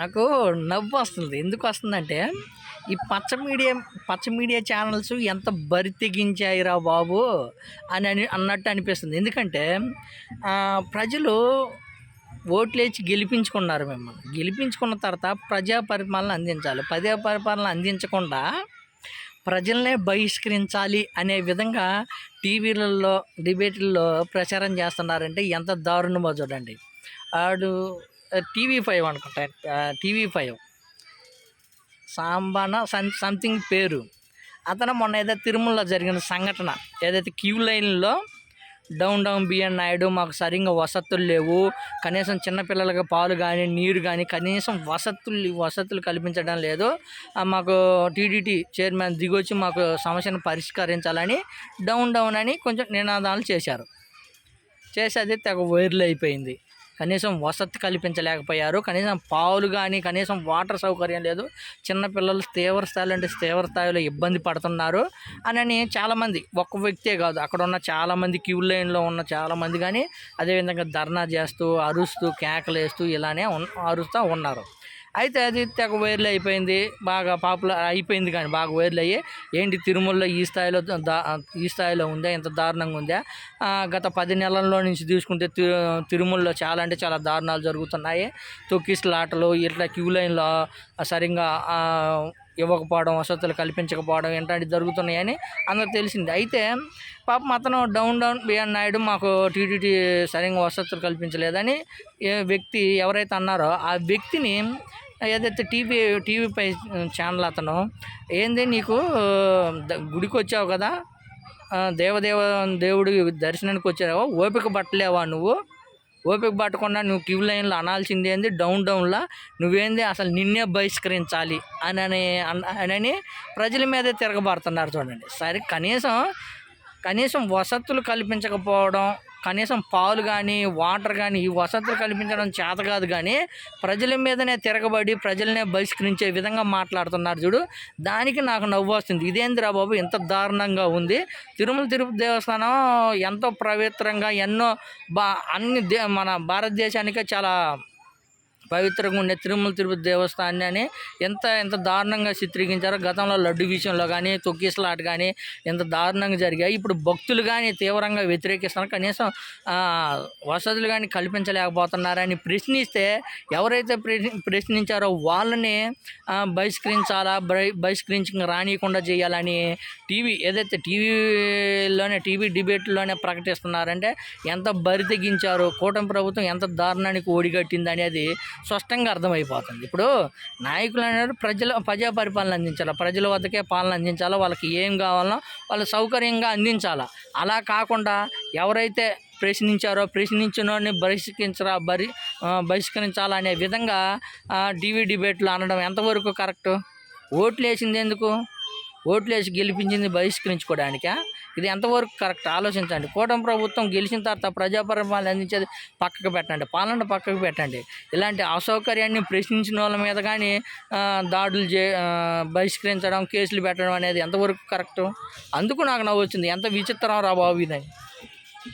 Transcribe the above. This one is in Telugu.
నాకు నవ్వు వస్తుంది ఎందుకు వస్తుందంటే ఈ పచ్చ మీడియా పచ్చ మీడియా ఛానల్స్ ఎంత బరి తెగించాయిరా బాబు అని అని అన్నట్టు అనిపిస్తుంది. ఎందుకంటే ప్రజలు ఓట్లేచి గెలిపించుకున్నారు మిమ్మల్ని. గెలిపించుకున్న తర్వాత ప్రజా పరిపాలన అందించాలి. ప్రజా పరిపాలన అందించకుండా ప్రజలనే బహిష్కరించాలి అనే విధంగా టీవీలలో డిబేట్లలో ప్రచారం చేస్తున్నారంటే ఎంత దారుణమో చూడండి. ఆడు టీవీ ఫైవ్ అనుకుంటా. TV five. సాంబాన సమ్ సంథింగ్ పేరు. అతను మొన్న ఏదో తిరుమలలో జరిగిన సంఘటన. ఏదైతే క్యూ లైన్లో డౌన్ డౌన్ బిఎన్ నాయుడు మాకు సరిగ్గా వసతులు లేవు. కనీసం చిన్నపిల్లలకి పాలు కానీ నీరు కానీ కనీసం వసతులు వసతులు కల్పించడం లేదు. మాకు టీడీటీ చైర్మన్ దిగొచ్చి మాకు సమస్యను పరిష్కరించాలని డౌన్ డౌన్ అని కొంచెం నినాదాలు చేశారు. చేసేది అది తెగ వైర్లు అయిపోయింది. కనీసం వసతి కల్పించలేకపోయారు. కనీసం పావులు కానీ కనీసం వాటర్ సౌకర్యం లేదు. చిన్నపిల్లలు తీవ్ర స్థాయిలో అంటే తీవ్ర స్థాయిలో ఇబ్బంది పడుతున్నారు అని చాలామంది ఒక్క వ్యక్తే కాదు అక్కడ ఉన్న చాలామంది క్యూ లైన్లో ఉన్న చాలామంది కానీ అదేవిధంగా ధర్నా చేస్తూ అరుస్తూ కేకలేస్తూ ఇలానే ఉన్ అరుస్తూ ఉన్నారు. అయితే అది తెగ వైరల్ అయిపోయింది. బాగా పాపులర్ అయిపోయింది కానీ బాగా వైరల్ అయ్యి ఏంటి తిరుమలలో ఈ స్థాయిలో దా ఈ స్థాయిలో ఉందా? ఇంత దారుణంగా ఉందా? గత పది నెలల్లో నుంచి తీసుకుంటే తిరుమలలో చాలా అంటే చాలా దారుణాలు జరుగుతున్నాయి. తొక్కిసలాటలు ఇట్లా క్యూ లైన్లో సరిగ్గా ఇవ్వకపోవడం వసతులు కల్పించకపోవడం ఇట్లాంటివి జరుగుతున్నాయని అందరూ తెలిసింది. అయితే పాపం అతను డౌన్ డౌన్ బిఆర్ నాయుడు మాకు టీటీడీ సరిగ్గా వసతులు కల్పించలేదని వ్యక్తి ఎవరైతే అన్నారో ఆ వ్యక్తిని ఏదైతే టీవీ టీవీపై ఛానల్ అతను. ఏంది నీకు ద- గుడికి వచ్చావు కదా దేవదేవ దేవుడి దర్శనానికి వచ్చావా ఓపిక పట్టలేవా నువ్వు? ఓపిక పట్టకుండా నువ్వు క్యూ లైన్లో అనాల్సింది ఏంది? డౌన్ డౌన్లో నువ్వేంది అసలు నిన్నే బహిష్కరించాలి అని అని అన్- అని ప్రజల మీదే తిరగబడుతున్నారు చూడండి. సరే కనీసం కనీసం వసతులు కల్పించకపోవడం కనీసం పాలు కానీ వాటర్ కానీ ఈ వసతులు కల్పించడం చేత కాదు కానీ ప్రజల మీదనే తిరగబడి ప్రజలనే బహిష్కరించే విధంగా మాట్లాడుతున్నారు చూడు. దానికి నాకు నవ్వు వస్తుంది. ఇదేందిరా బాబు ఇంత దారుణంగా ఉంది. తిరుమల తిరుపతి దేవస్థానం ఎంతో పవిత్రంగా ఎన్నో బా అన్ని దే మన భారతదేశానికే చాలా పవిత్రంగా ఉండే తిరుమల తిరుపతి దేవస్థానాన్ని అని ఎంత ఎంత దారుణంగా చిత్రీకరించారో గతంలో లడ్డు విషయంలో కానీ తొక్కిసలాట కానీ ఎంత దారుణంగా జరిగాయి. ఇప్పుడు భక్తులు కానీ తీవ్రంగా వ్యతిరేకిస్తున్నారు. కనీసం వసతులు కానీ కల్పించలేకపోతున్నారని ప్రశ్నిస్తే ఎవరైతే ప్రశ్నించారో వాళ్ళని బహిష్కరించాలా బై బహిష్కరించి రానియకుండా చేయాలని టీవీ ఏదైతే టీవీలోనే టీవీ డిబేట్లోనే ప్రకటిస్తున్నారంటే ఎంత బరి తెగించారో కూటమి ప్రభుత్వం ఎంత దారుణానికి ఓడిగట్టింది అనేది స్పష్టంగా అర్థమైపోతుంది. ఇప్పుడు నాయకులు అనేది ప్రజల ప్రజా పరిపాలన అందించాలి? ప్రజల వద్దకే పాలన అందించాలా? వాళ్ళకి ఏం కావాలనో వాళ్ళు సౌకర్యంగా అందించాలా? అలా కాకుండా ఎవరైతే ప్రశ్నించారో ప్రశ్నించిన బహిష్కరించరా బరి బహిష్కరించాలనే బహిష్కరించాలా అనే విధంగా టీవీ డిబేట్లు అనడం ఎంతవరకు కరెక్ట్? ఓట్లు వేసింది ఎందుకు? ఓట్లు వేసి గెలిపించింది బహిష్కరించుకోవడానికా? ఇది ఎంతవరకు కరెక్ట్? ఆలోచించండి. కూటమి ప్రభుత్వం గెలిచిన తర్వాత ప్రజాపరిపాలన అందించేది పక్కకు పెట్టండి. పాలన పక్కకు పెట్టండి. ఇలాంటి అసౌకర్యాన్ని ప్రశ్నించిన వాళ్ళ మీద కానీ దాడులు చే బహిష్కరించడం కేసులు పెట్టడం అనేది ఎంతవరకు కరెక్ట్? అందుకు నాకు నవ్వు వచ్చింది ఎంత విచిత్రం రా బాబు ఇదని